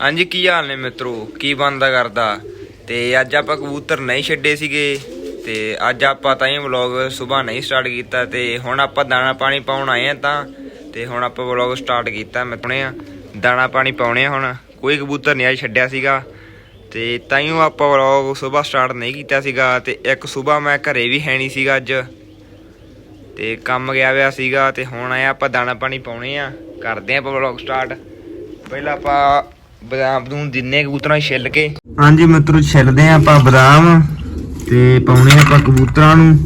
ਹਾਂਜੀ, ਕੀ ਹਾਲ ਨੇ ਮਿੱਤਰੋ? ਕੀ ਬੰਦਾ ਕਰਦਾ? ਤੇ ਅੱਜ ਆਪਾਂ ਕਬੂਤਰ ਨਹੀਂ ਛੱਡੇ ਸੀਗੇ ਤੇ ਅੱਜ ਆਪਾਂ ਤਾਂ ਇਹ ਵਲੌਗ ਸਵੇਰ ਨਹੀਂ ਸਟਾਰਟ ਕੀਤਾ ਤੇ ਹੁਣ ਆਪਾਂ ਦਾਣਾ ਪਾਣੀ ਪਾਉਣ ਆਏ ਆ ਤਾਂ ਤੇ ਹੁਣ ਆਪਾਂ ਵਲੌਗ ਸਟਾਰਟ ਕੀਤਾ ਮੈਂ ਪੁਣੇ ਆ ਦਾਣਾ ਪਾਣੀ ਪਾਉਣੇ ਆ ਹੁਣ। ਕੋਈ ਕਬੂਤਰ ਨਹੀਂ ਅੱਜ ਛੱਡਿਆ ਸੀਗਾ ਤੇ ਤਾਈਓ ਆਪਾਂ ਵਲੌਗ ਸਵੇਰ ਸਟਾਰਟ ਨਹੀਂ ਕੀਤਾ ਸੀਗਾ ਤੇ ਇੱਕ ਸਵੇਰ ਮੈਂ ਘਰੇ ਵੀ ਹੈ ਨਹੀਂ ਸੀਗਾ ਅੱਜ। ਤੇ ਕੰਮ ਗਿਆ ਹੋਇਆ ਸੀਗਾ ਤੇ ਹੁਣ ਆਇਆ ਆਪਾਂ ਦਾਣਾ ਪਾਣੀ ਪਾਉਣੇ ਆ। ਕਰਦੇ ਆਪਾਂ ਵਲੌਗ ਸਟਾਰਟ ਪਹਿਲਾਂ ਆਪਾਂ ਬਦਾਮ ਨੂੰ ਦਿਨੇ ਕਬੂਤਰਾਂ ਨੂੰ ਛਿੱਲ ਕੇ। ਹਾਂਜੀ ਮਿੱਤਰੋ, ਛਿੱਲਦੇ ਆ ਆਪਾਂ ਬਦਾਮ ਤੇ ਪਾਉਣੇ ਆਪਾਂ ਕਬੂਤਰਾਂ ਨੂੰ।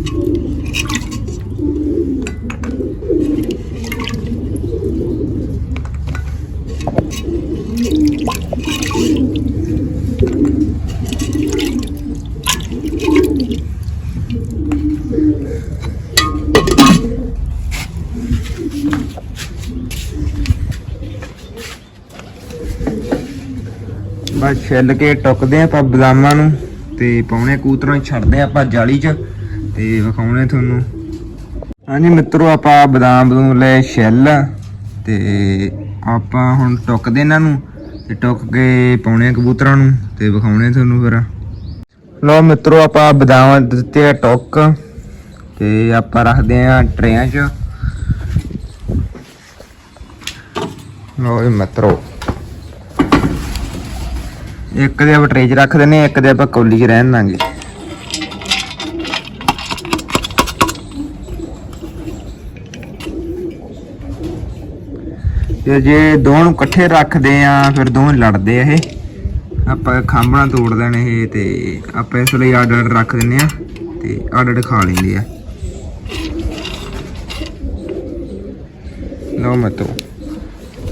ਬਸ ਛਿੱਲ ਕੇ ਟੁੱਕਦੇ ਆ ਆਪਾਂ ਬਦਾਮਾਂ ਨੂੰ ਤੇ ਪਾਉਣੇ ਕਬੂਤਰਾਂ ਨੂੰ ਛੱਡਦੇ ਆ ਆਪਾਂ ਜਾਲੀ 'ਚ ਤੇ ਵਿਖਾਉਣੇ ਤੁਹਾਨੂੰ। ਹਾਂਜੀ ਮਿੱਤਰੋ, ਆਪਾਂ ਬਦਾਮ ਨੂੰ ਲੈ ਛਿੱਲ ਤੇ ਆਪਾਂ ਹੁਣ ਟੁੱਕਦੇ ਇਹਨਾਂ ਨੂੰ ਤੇ ਟੁੱਕ ਕੇ ਪਾਉਣੇ ਆ ਕਬੂਤਰਾਂ ਨੂੰ ਤੇ ਵਿਖਾਉਣੇ ਤੁਹਾਨੂੰ ਫਿਰ। ਲੋ ਮਿੱਤਰੋ, ਆਪਾਂ ਬਦਾਮ ਦਿੱਤੇ ਟੁੱਕ ਤੇ ਆਪਾਂ ਰੱਖਦੇ ਆ ਟਰੇਆਂ 'ਚ। ਲੋ ਇਹ ਮਿੱਤਰੋ। ਇੱਕ ਦੇ ਆਪਾਂ ਟਰੇ 'ਚ ਰੱਖ ਦਿੰਨੇ ਆ, ਇੱਕ ਦੇ ਆਪਾਂ ਕੌਲੀ 'ਚ ਰਹਿਣ ਦਾਂਗੇ। ਤੇ ਜੇ ਦੋਵਾਂ ਨੂੰ ਇਕੱਠੇ ਰੱਖਦੇ ਆ ਫਿਰ ਦੋਵੇਂ ਲੜਦੇ ਆ ਇਹ। ਆਪਾਂ ਖਾਂਬਣਾ ਤੋੜ ਦੇਣ ਇਹ ਤੇ ਆਪਾਂ ਇਸ ਲਈ ਅੱਡ ਅੱਡ ਰੱਖ ਦਿੰਨੇ ਆ ਤੇ ਅੱਡ ਅੱਡ ਖਾ ਲੈਂਦੇ ਆ। ਲਓ ਮਤੋ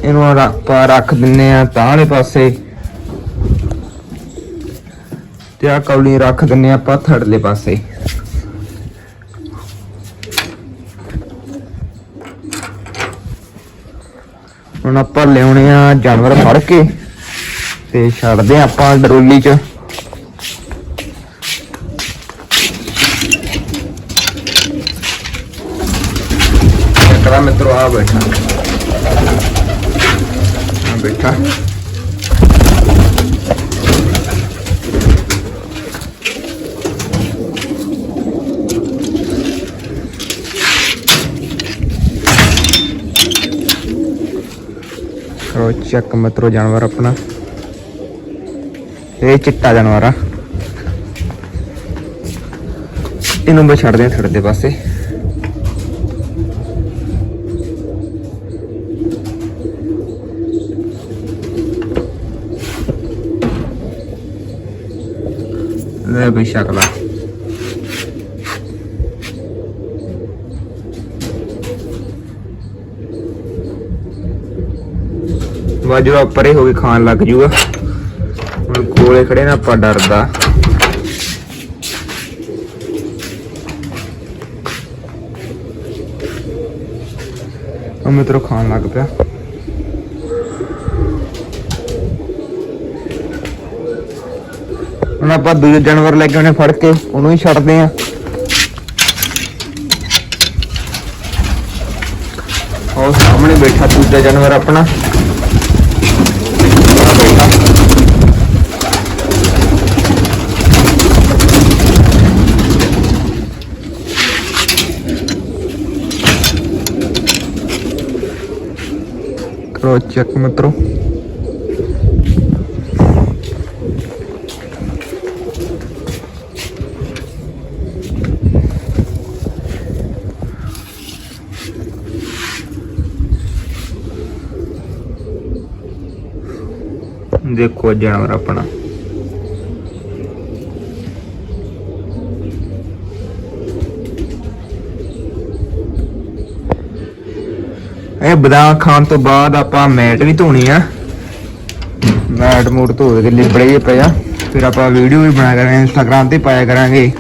ਇਹਨੂੰ ਆਪਾਂ ਰੱਖ ਦਿੰਨੇ ਆ ਤਾਂ ਵਾਲੇ ਪਾਸੇ। ਤੇ ਆ ਕੌਲੀ ਰੱਖ ਦਿੰਨੇ ਆ ਆਪਾਂ ਥੜਲੇ ਪਾਸੇ। ਹੁਣ ਆਪਾਂ ਲਿਆਉਣੇ ਆ ਜਾਨਵਰ ਫੜ ਕੇ ਤੇ ਛੱਡਦੇ ਆ ਆਪਾਂ ਡਰੋਲੀ 'ਚ। ਕਰਾ ਮਿੱਤਰੋ ਆ ਬੈਠਾ। ਆ ਬੈਠਾ। ਕਰੋ ਚੈੱਕ ਮਿੱਤਰੋ ਜਾਨਵਰ ਆਪਣਾ। ਇਹ ਚਿੱਟਾ ਜਾਨਵਰ ਆ। ਇਹਨੂੰ ਮੈਂ ਛੱਡਦੇ ਆ ਥੜ ਦੇ ਪਾਸੇ। ਲੈ ਬਈ ਸ਼ਕਲਾ ਵਾਜੋ ਪਰੇ ਹੋ ਕੇ ਖਾਣ ਲੱਗ ਜੂਗਾ, ਹੁਣ ਕੋਲੇ ਖੜੇ ਨਾ ਆਪਾਂ ਡਰਦਾ। ਉਹ ਖਾਣ ਲੱਗ ਪਿਆ। ਹੁਣ ਆਪਾਂ ਦੂਜੇ ਜਾਨਵਰ ਲੈ ਕੇ ਉਹਨੇ ਫੜ ਕੇ ਉਹਨੂੰ ਹੀ ਛੱਡਦੇ ਆ। ਉਹ ਸਾਹਮਣੇ ਬੈਠਾ ਦੂਜਾ ਜਾਨਵਰ ਆਪਣਾ। ਕਰੋ ਚੈੱਕ ਮਿੱਤਰੋ ਦੇਖੋ ਜਾਨਵਰ ਆਪਣਾ। ਇਹ ਬਦਾਮ ਖਾਣ ਤੋਂ ਬਾਅਦ ਆਪਾਂ ਮੈਟ ਵੀ ਧੋਣੀ ਆ। ਮੈਟ ਮੂਟ ਧੋ ਕੇ ਲਿਬੜੇ ਜੇ ਪਏ ਫਿਰ ਆਪਾਂ ਵੀਡੀਓ ਵੀ ਬਣਾ ਕਰਾਂਗੇ ਇੰਸਟਾਗ੍ਰam ਤੇ ਪਾਇਆ ਕਰਾਂਗੇ।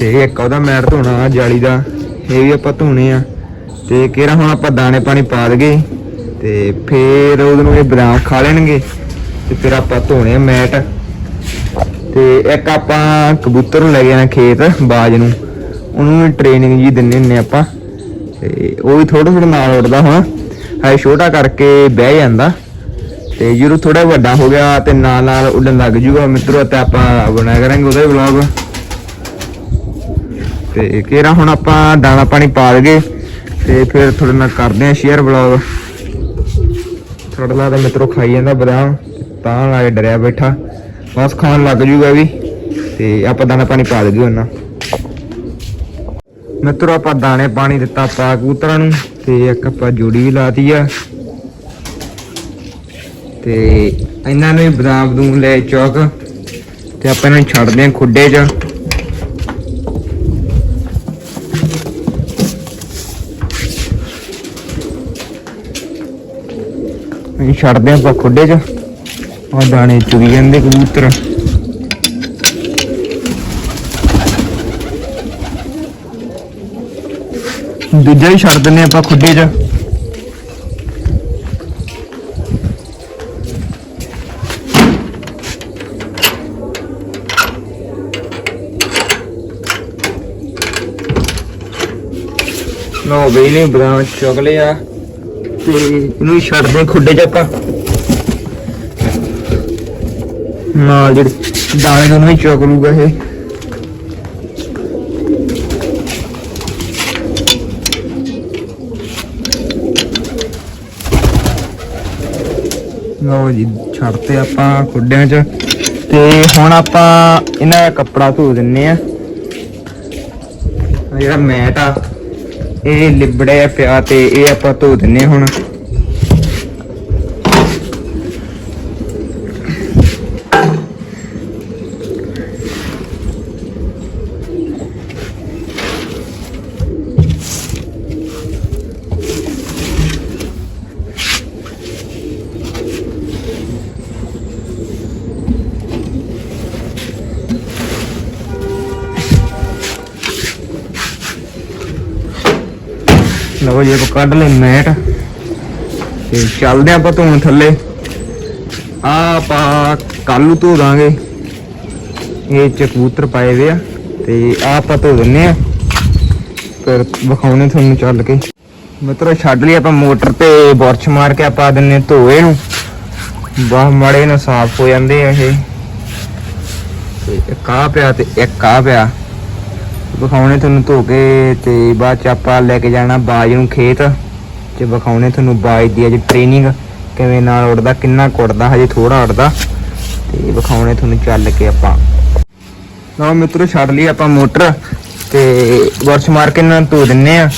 ਤੇ ਇੱਕ ਉਹਦਾ ਮੈਟ ਧੋਣਾ ਜਾਲੀ ਦਾ। ਇਹ ਵੀ ਆਪਾਂ ਧੋਣੇ ਆ। ਤੇ ਕਿਹੜਾ ਹੁਣ ਆਪਾਂ ਦਾਣੇ ਪਾਣੀ ਪਾ ਦਗੇ ਤੇ ਫੇਰ ਉਹਨੂੰ ਇਹ ਬਦਾਮ ਖਾ ਲੈਣਗੇ। ਤੇ ਫਿਰ ਆਪਾਂ ਧੋਣੇ ਆ ਮੈਟ। ਤੇ ਇੱਕ ਆਪਾਂ ਕਬੂਤਰ ਨੂੰ ਲੈ ਕੇ ਆਣਾ ਖੇਤ, ਬਾਜ ਨੂੰ। ਉਹਨੂੰ ਟ੍ਰੇਨਿੰਗ ਜੀ ਦਿੰਨੇ ਹੁੰਨੇ ਆਪਾਂ। ਤੇ ਉਹ ਵੀ ਥੋੜਾ ਥੋੜਾ ਨਾਲ ਉੱਡਦਾ ਹੁਣ। ਹਾਏ, ਛੋਟਾ ਕਰਕੇ ਬਹਿ ਜਾਂਦਾ। ਤੇ ਜਦੋਂ ਥੋੜਾ ਵੱਡਾ ਹੋ ਗਿਆ ਤੇ ਨਾਲ ਨਾਲ ਉੱਡਣ ਲੱਗ ਜੂਗਾ। ਮਿੱਤਰੋ, ਤੇ ਆਪਾਂ ਬਣਾਇਆ ਕਰਾਂਗੇ ਉਹਦਾ ਵੀ ਵਲੌਗ ਤੇ ਕਿਹੜਾ ਹੁਣ ਆਪਾਂ ਦਾਣਾ ਪਾਣੀ ਪਾ ਦਗੇ ਤੇ ਫਿਰ ਤੁਹਾਡੇ ਨਾਲ ਕਰਦੇ ਆ ਸ਼ੇਅਰ ਵਲੌਗ ਥੋੜਾ ਲੱਗਦਾ ਮਿੱਤਰੋ ਖਾਈ ਜਾਂਦਾ ਬਦਾਮ, ਤਾਂ ਲਾ ਕੇ ਡਰਿਆ ਬੈਠਾ। ਬਸ ਖਾਣ ਲੱਗ ਜੂਗਾ ਵੀ। ਤੇ ਆਪਾਂ ਦਾਣਾ ਪਾਣੀ ਪਾ ਦਗੇ ਉਹਨਾਂ। ਮਿੱਤਰੋ, ਆਪਾਂ ਦਾਣੇ ਪਾਣੀ ਦਿੱਤਾ ਪਾ ਕਬੂਤਰਾਂ ਨੂੰ ਤੇ ਇੱਕ ਆਪਾਂ ਜੋੜੀ ਵੀ ਲਾਤੀ ਆ। ਤੇ ਇਹਨਾਂ ਨੂੰ ਬਦਾਮ ਬਦੂਮ ਲੈ ਚੌਕ ਤੇ ਆਪਾਂ ਇਹਨਾਂ ਨੂੰ ਛੱਡਦੇ ਆ ਖੁੱਡੇ 'ਚ। ਛੱਡਦੇ ਆ ਆਪਾਂ ਖੁੱਡੇ 'ਚ। ਆ ਦਾਣੇ ਚੁਗੀ ਜਾਂਦੇ ਕਬੂਤਰ। ਦੂਜਾ ਵੀ ਛੱਡ ਦਿੰਨੇ ਆਪਾਂ ਖੁੱਡੇ 'ਚ। ਲੋ ਬਈ ਨੇ ਬਦਾਮ ਚੁਗ ਲਿਆ ਤੇ ਇਹਨੂੰ ਛੱਡਦੇ ਖੁੱਡੇ 'ਚ ਆਪਾਂ। ਨਾਲ ਜਿਹੜੇ ਦਾਣੇ ਨੂੰ ਵੀ ਚੁਗ ਲੂਗਾ ਇਹ। ਲਓ ਜੀ, ਛੱਡਤੇ ਆਪਾਂ ਖੁੱਡਿਆਂ 'ਚ। ਤੇ ਹੁਣ ਆਪਾਂ ਇਹਨਾਂ ਦਾ ਕੱਪੜਾ ਧੋ ਦਿੰਨੇ ਆ। ਜਿਹੜਾ ਮੈਟ ਆ, ਇਹ ਲਿਬੜਿਆ ਪਿਆ ਤੇ ਇਹ ਆਪਾਂ ਧੋ ਦਿੰਨੇ ਆ ਹੁਣ। ਲਓ ਜੀ ਆਪਾਂ ਕੱਢ ਲੈ ਮੈਟ। ਤੇ ਚੱਲਦੇ ਆਪਾਂ ਧੋਣ ਥੱਲੇ। ਆ ਆਪਾਂ ਕੱਲ ਨੂੰ ਧੋ ਦਾਂਗੇ। ਇਹ ਚ ਕਬੂਤਰ ਪਾਏ ਵੇ ਆ, ਤੇ ਆ ਆਪਾਂ ਧੋ ਦਿੰਨੇ ਆ। ਫਿਰ ਵਿਖਾਉਣੇ ਤੁਹਾਨੂੰ ਚੱਲ ਕੇ। ਮਿੱਤਰੋ, ਛੱਡ ਲਈ ਆਪਾਂ ਮੋਟਰ ਤੇ ਬੁਰਸ਼ ਮਾਰ ਕੇ ਆਪਾਂ ਦਿੰਨੇ ਧੋਏ ਨੂੰ। ਬਾਹ ਮੜੇ ਨਾਲ ਸਾਫ਼ ਹੋ ਜਾਂਦੇ ਆ ਇਹ। ਤੇ ਇੱਕ ਆ ਪਿਆ ਤੇ ਇੱਕ ਆ ਪਿਆ। ਵਿਖਾਉਣੇ ਤੁਹਾਨੂੰ ਧੋ ਕੇ ਤੇ ਬਾਅਦ ਚ ਆਪਾਂ ਲੈ ਕੇ ਜਾਣਾ ਬਾਜ ਨੂੰ ਖੇਤ ਤੇ ਵਿਖਾਉਣੇ ਤੁਹਾਨੂੰ ਬਾਜ ਦੀ ਅੱਜ ਟ੍ਰੇਨਿੰਗ ਕਿਵੇਂ ਨਾਲ ਉੜਦਾ ਕਿੰਨਾ ਕੁੜਦਾ ਹਜੇ ਥੋੜਾ ਉੜਦਾ ਤੇ ਵਿਖਾਉਣੇ ਤੁਹਾਨੂੰ ਚੱਲ ਕੇ ਆਪਾਂ। ਲਓ ਮਿੱਤਰੋ, ਛੱਡ ਲਈ ਆਪਾਂ ਮੋਟਰ ਤੇ ਵਰਸ਼ ਮਾਰ ਕੇ ਇਹਨਾਂ ਨੂੰ ਧੋ ਦਿੰਨੇ ਆ,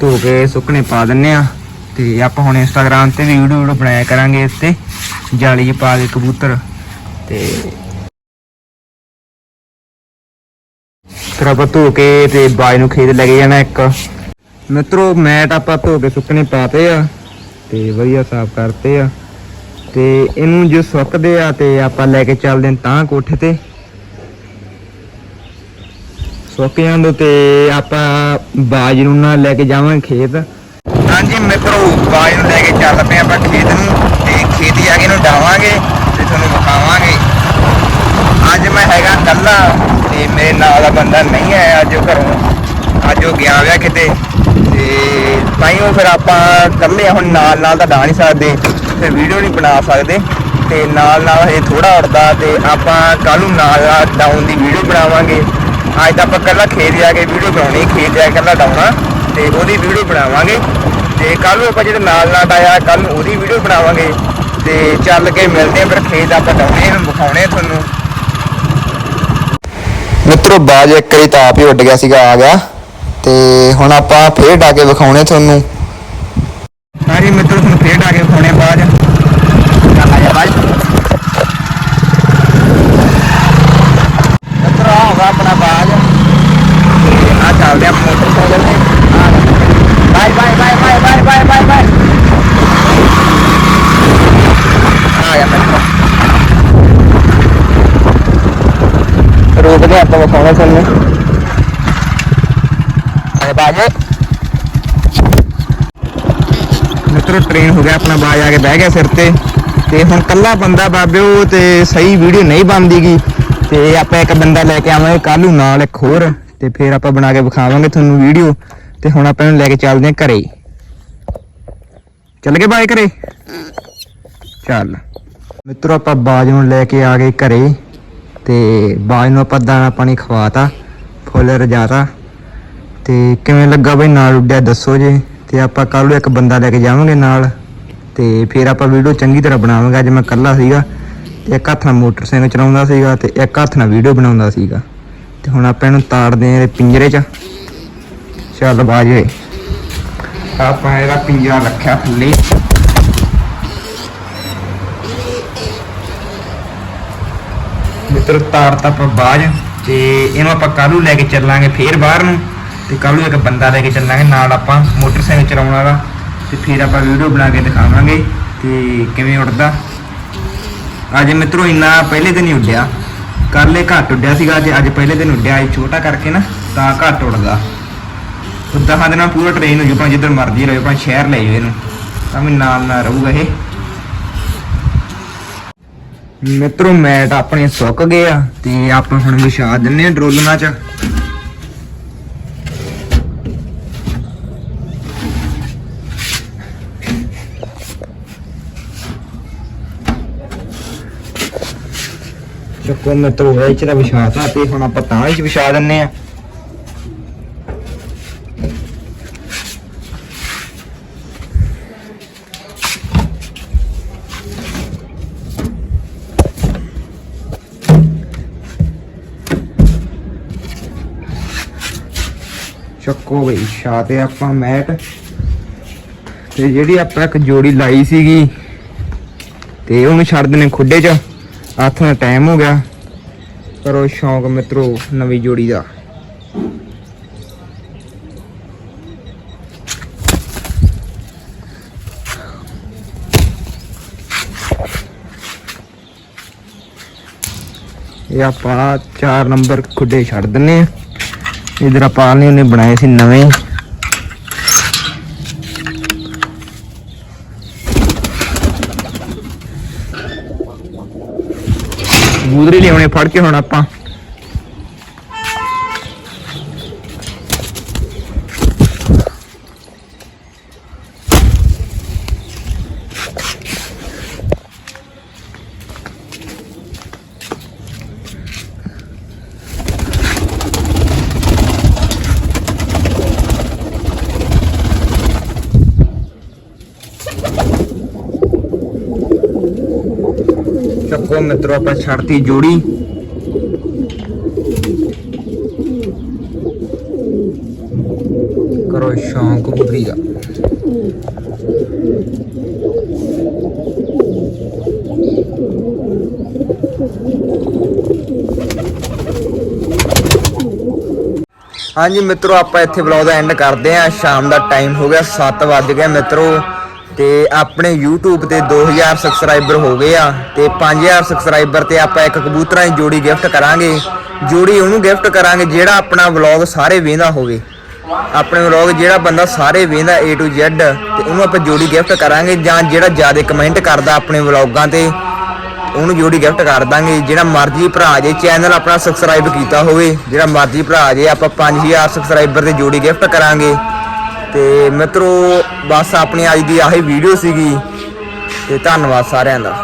ਧੋ ਕੇ ਸੁੱਕਣੇ ਪਾ ਦਿੰਨੇ ਆ ਤੇ ਆਪਾਂ ਹੁਣ ਇੰਸਟਾਗ੍ਰam ਤੇ ਵੀਡੀਓ ਵੀਡੀਓ ਬਣਾਇਆ ਕਰਾਂਗੇ ਇਸ ਤੇ ਜਾਲੀ ਪਾ ਕੇ ਕਬੂਤਰ ਤੇ ਫਿਰ ਆਪਾਂ ਧੋ ਕੇ ਤੇ ਬਾਜ ਨੂੰ ਖੇਤ ਲੈ ਕੇ ਜਾਣਾ ਇੱਕ। ਮਿੱਤਰੋ ਮੈਟ ਆਪਾਂ ਧੋ ਕੇ ਸੁੱਕਣੇ ਪਾਤੇ ਆ ਤੇ ਵਧੀਆ ਸਾਫ਼ ਕਰਤੇ ਆ। ਤੇ ਇਹਨੂੰ ਜੋ ਸੁੱਕਦੇ ਆ ਤੇ ਆਪਾਂ ਲੈ ਕੇ ਚੱਲਦੇ ਤਾਂ ਕੋਠੇ ਤੇ। ਸੁੱਕ ਜਾਂਦੇ ਤੇ ਆਪਾਂ ਬਾਜ ਨੂੰ ਨਾ ਲੈ ਕੇ ਜਾਵਾਂਗੇ ਖੇਤ। ਹਾਂਜੀ ਮਿੱਤਰੋ, ਬਾਜ ਨੂੰ ਲੈ ਕੇ ਚੱਲ ਪਏ ਆਪਾਂ ਖੇਤ ਨੂੰ ਤੇ ਖੇਤੀ ਆ ਕੇ ਨੂੰ ਡਾਵਾਂਗੇ ਤੇ ਤੁਹਾਨੂੰ ਵਿਖਾਵਾਂਗੇ। ਅੱਜ ਮੈਂ ਹੈਗਾ ਕੱਲਾ ਤੇ ਮੇਰੇ ਨਾਲ ਦਾ ਬੰਦਾ ਨਹੀਂ ਆਇਆ ਅੱਜ ਉਹ ਘਰੋਂ। ਅੱਜ ਉਹ ਗਿਆ ਹੋਇਆ ਕਿਤੇ। ਤੇ ਉਹ ਫਿਰ ਆਪਾਂ ਕੱਲੇ ਹੁਣ ਨਾਲ ਨਾਲ ਤਾਂ ਡਾ ਨਹੀਂ ਸਕਦੇ। ਫਿਰ ਵੀਡੀਓ ਨਹੀਂ ਬਣਾ ਸਕਦੇ। ਤੇ ਨਾਲ ਨਾਲ ਇਹ ਥੋੜਾ ਉੜਦਾ ਤੇ ਆਪਾਂ ਕੱਲ ਨੂੰ ਨਾਲ ਡਾਊਨ ਦੀ ਵੀਡੀਓ ਬਣਾਵਾਂਗੇ। ਅੱਜ ਤਾਂ ਆਪਾਂ ਕੱਲਾ ਖੇਤ ਜਾ ਕੇ ਵੀਡੀਓ ਬਣਾਉਣੀ, ਖੇਤ ਜਾ ਕੇ ਕੱਲਾ ਡਾਉਣਾ। ਤੇ ਉਹਦੀ ਵੀਡੀਓ ਬਣਾਵਾਂਗੇ। ਤੇ ਕੱਲ ਨੂੰ ਆਪਾਂ ਜਿਹੜੇ ਨਾਲ ਨਾਲ ਆਇਆ ਕੱਲ ਨੂੰ ਉਹਦੀ ਵੀਡੀਓ ਬਣਾਵਾਂਗੇ। ਤੇ ਚੱਲ ਕੇ ਮਿਲਦੇ ਆ, ਫਿਰ ਖੇਤ ਆਪਾਂ ਡਾਉਣੇ ਆ ਵਿਖਾਉਣੇ ਆ ਤੁਹਾਨੂੰ। ਮਿੱਤਰੋ ਬਾਜ ਇੱਕ ਵਾਰੀ ਤਾਂ ਆਪ ਹੀ ਉੱਡ ਗਿਆ ਸੀਗਾ ਆ ਗਿਆ। ਤੇ ਹੁਣ ਆਪਾਂ ਫੇਰ ਡਾ ਕੇ ਵਿਖਾਉਣੇ ਤੁਹਾਨੂੰ। ਹਾਂਜੀ ਮਿੱਤਰੋ ਤੁਹਾਨੂੰ ਫੇਰ ਡਾ ਕੇ ਵਿਖਾਉਣੇ ਬਾਜ। ਚੱਲ ਆ ਜਾ ਬਾਜ। ਮਿੱਤਰੋ ਆ ਹੋਗਾ ਆਪਣਾ ਬਾਜ। ਆ ਚੱਲਦੇ ਆ ਮੋਟਰਸਾਈਕਲ ਤੇ। ਆ bye bye bye bye bye bye bye bye ਆ ਗਿਆ ਮਿੱਤਰੋ ਰੋਕਦੇ ਆਪਾਂ ਵਿਖਾਉਣਾ ਤੁਹਾਨੂੰ ਅਰੇ ਬਾਜੇ। ਮਿੱਤਰੋ ਟ੍ਰੇਨ ਹੋ ਗਿਆ ਆਪਣਾ ਬਾਜ ਆ ਕੇ ਬਹਿ ਗਿਆ ਸਿਰ ਤੇ। ਤੇ ਹੁਣ ਕੱਲਾ ਬੰਦਾ ਬਾਬਿਓ ਤੇ ਸਹੀ ਵੀਡੀਓ ਨਹੀਂ ਬਣਦੀਗੀ। ਤੇ ਆਪਾਂ ਇੱਕ ਬੰਦਾ ਲੈ ਕੇ ਆਵਾਂਗੇ ਕੱਲ ਨਾਲ ਇੱਕ ਹੋਰ। ਤੇ ਫਿਰ ਆਪਾਂ ਬਣਾ ਕੇ ਵਿਖਾਵਾਂਗੇ ਤੁਹਾਨੂੰ ਵੀਡੀਓ ਤੇ ਹੁਣ ਆਪਾਂ ਇਹਨੂੰ ਲੈ ਕੇ ਚੱਲਦੇ ਹਾਂ ਘਰੇ। ਚੱਲ ਗਏ ਬਾਈ ਘਰੇ? ਚੱਲ। ਮਿੱਤਰੋ ਆਪਾਂ ਬਾਜ ਨੂੰ ਲੈ ਕੇ ਆ ਗਏ ਘਰੇ। ਤੇ ਬਾਜ ਨੂੰ ਆਪਾਂ ਦਾਣਾ ਪਾਣੀ ਖਵਾਤਾ, ਫੁੱਲ ਰਜਾਤਾ। ਤੇ ਕਿਵੇਂ ਲੱਗਾ ਬਈ ਨਾਲ ਉੱਡਿਆ ਦੱਸੋ ਜੇ, ਤੇ ਆਪਾਂ ਕੱਲ ਨੂੰ ਇੱਕ ਬੰਦਾ ਲੈ ਕੇ ਜਾਵਾਂਗੇ ਨਾਲ। ਤੇ ਫਿਰ ਆਪਾਂ ਵੀਡੀਓ ਚੰਗੀ ਤਰ੍ਹਾਂ ਬਣਾਵਾਂਗੇ, ਅੱਜ ਮੈਂ ਇਕੱਲਾ ਸੀਗਾ, ਤੇ ਇੱਕ ਹੱਥ ਨਾਲ ਮੋਟਰਸਾਈਕਲ ਚਲਾਉਂਦਾ ਸੀਗਾ, ਤੇ ਇੱਕ ਹੱਥ ਨਾਲ ਵੀਡੀਓ ਬਣਾਉਂਦਾ ਸੀਗਾ। ਤੇ ਹੁਣ ਆਪਾਂ ਇਹਨੂੰ ਤਾੜਦੇ ਆਂ ਇਹਦੇ ਪਿੰਜਰੇ 'ਚ। ਚੱਲ ਬਾਜ। ਆਪਾਂ ਇਹਦਾ ਪਿੰਜਰਾ ਰੱਖਿਆ ਥੱਲੇ। ਮਿੱਤਰ ਤਾਰਤਾ ਆਪਾਂ ਬਾਜ, ਤੇ ਇਹਨੂੰ ਆਪਾਂ ਕੱਲ੍ਹ ਲੈ ਕੇ ਚੱਲਾਂਗੇ ਫੇਰ ਬਾਹਰ ਨੂੰ, ਤੇ ਕੱਲ੍ਹ ਨੂੰ ਇੱਕ ਬੰਦਾ ਲੈ ਕੇ ਚੱਲਾਂਗੇ ਨਾਲ ਆਪਾਂ ਮੋਟਰਸਾਈਕਲ ਚਲਾਉਣ ਵਾਲਾ, ਤੇ ਫਿਰ ਆਪਾਂ ਵੀਡੀਓ ਬਣਾ ਕੇ ਦਿਖਾਵਾਂਗੇ, ਤੇ ਕਿਵੇਂ ਉੱਡਦਾ। ਅੱਜ ਮਿੱਤਰੋ ਇੰਨਾ ਪਹਿਲੇ ਦਿਨ ਹੀ ਉੱਡਿਆ, ਕੱਲ੍ਹ ਇਹ ਘੱਟ ਉੱਡਿਆ ਸੀਗਾ, ਅੱਜ ਅੱਜ ਪਹਿਲੇ ਦਿਨ ਉੱਡਿਆ ਇਹ ਛੋਟਾ ਕਰਕੇ ਨਾ, ਤਾਂ ਘੱਟ ਉੱਡਦਾ। ਉਦਾਂ ਦੇ ਨਾਲ ਪੂਰਾ ਟ੍ਰੇਨ ਹੋ ਜੂ ਭਾਵੇਂ ਜਿੱਧਰ ਮਰਜ਼ੀ ਰਹੇ, ਭਾਵੇਂ ਸ਼ਹਿਰ ਲੈ ਜਾਓ ਇਹਨੂੰ, ਤਾਂ ਵੀ ਨਾਲ ਨਾਲ ਰਹੂਗਾ ਇਹ। ਮਿੱਤਰੋ ਮੈਟ ਆਪਣੇ ਸੁੱਕ ਗਏ ਆ ਤੇ ਆਪਾਂ ਹੁਣ ਵਿਛਾ ਦਿੰਨੇ ਆ ਡਰੋਲਣਾ ਚ। ਚੱਕੋ ਮਿੱਤਰੋ, ਇਹ ਚ ਤਾਂ ਵਿਛਾਤਾ ਤੇ ਹੁਣ ਆਪਾਂ ਤਾਂ ਵਿੱਚ ਵਿਛਾ ਦਿੰਨੇ ਆ ਚੱਕੋ ਬਈ, ਛਾਤੇ ਆਪਾਂ ਮੈਟ। ਤੇ ਜਿਹੜੀ ਆਪਾਂ ਇੱਕ ਜੋੜੀ ਲਾਈ ਸੀਗੀ, ਤੇ ਉਹਨੂੰ ਛੱਡ ਦਿੰਨੇ ਖੁੱਡੇ 'ਚ। ਹੱਥ ਨਾਲ ਟਾਈਮ ਹੋ ਗਿਆ। ਕਰੋ ਸ਼ੌਂਕ ਮਿੱਤਰੋ, ਨਵੀਂ ਜੋੜੀ ਦਾ। ਇਹ ਆਪਾਂ 4 ਨੰਬਰ ਖੁੱਡੇ ਛੱਡ ਦਿੰਨੇ ਆ। ਇਧਰ ਆਪਾਂ ਨੇ ਉਹਨੇ ਬਣਾਏ ਸੀ ਨਵੇਂ। ਗੂਦਰੀ ਲਿਆਉਣੇ ਫੜ ਕੇ ਹੁਣ ਆਪਾਂ ਚੱਕੋ ਮਿੱਤਰੋ ਆਪਾਂ ਛੱਡਤੀ ਜੋੜੀ ਕਰੋ ਸ਼ੌਂਕ ਗੁਦਰੀ ਦਾ ਹਾਂਜੀ ਮਿੱਤਰੋ ਆਪਾਂ ਇੱਥੇ ਵਲੌਗ ਦਾ ਐਂਡ ਕਰਦੇ ਆਂ ਸ਼ਾਮ ਦਾ ਟਾਈਮ ਹੋ ਗਿਆ 7 ਵੱਜ ਗਿਆ ਮਿੱਤਰੋ ਤੇ ਆਪਣੇ YouTube ਤੇ 2000 ਸਬਸਕ੍ਰਾਈਬਰ ਹੋ ਗਏ ਆ ਤੇ 5000 ਸਬਸਕ੍ਰਾਈਬਰ ਤੇ ਆਪਾਂ ਇੱਕ ਕਬੂਤਰਾਂ ਦੀ ਜੋੜੀ ਗਿਫਟ ਕਰਾਂਗੇ। ਜੋੜੀ ਉਹਨੂੰ ਗਿਫਟ ਕਰਾਂਗੇ ਜਿਹੜਾ ਆਪਣਾ ਵਲੌਗ ਸਾਰੇ ਵੇਂਦਾ ਹੋਵੇ। ਆਪਣੇ ਵਲੌਗ ਜਿਹੜਾ ਬੰਦਾ ਸਾਰੇ ਵੇਂਦਾ A to Z ਤੇ ਉਹਨੂੰ ਆਪਾਂ ਜੋੜੀ ਗਿਫਟ ਕਰਾਂਗੇ ਜਾਂ ਜਿਹੜਾ ਜ਼ਿਆਦਾ ਕਮੈਂਟ ਕਰਦਾ ਆਪਣੇ ਵਲੌਗਾਂ ਤੇ, ਉਹਨੂੰ ਜੋੜੀ ਗਿਫਟ ਕਰ ਦਾਂਗੇ। ਜਿਹੜਾ ਮਰਜ਼ੀ ਭਰਾ ਜੇ ਚੈਨਲ ਆਪਣਾ ਸਬਸਕ੍ਰਾਈਬ ਕੀਤਾ ਹੋਵੇ, ਜਿਹੜਾ ਮਰਜ਼ੀ ਭਰਾ ਜੇ ਆਪਾਂ 5000 ਸਬਸਕ੍ਰਾਈਬਰ ਤੇ ਜੋੜੀ ਗਿਫਟ ਕਰਾਂਗੇ। ਤੇ ਮਿੱਤਰੋ ਬਸ ਆਪਣੀ ਅੱਜ ਦੀ ਆਹੀ ਵੀਡੀਓ ਸੀਗੀ। ਤੇ ਧੰਨਵਾਦ ਸਾਰਿਆਂ ਦਾ।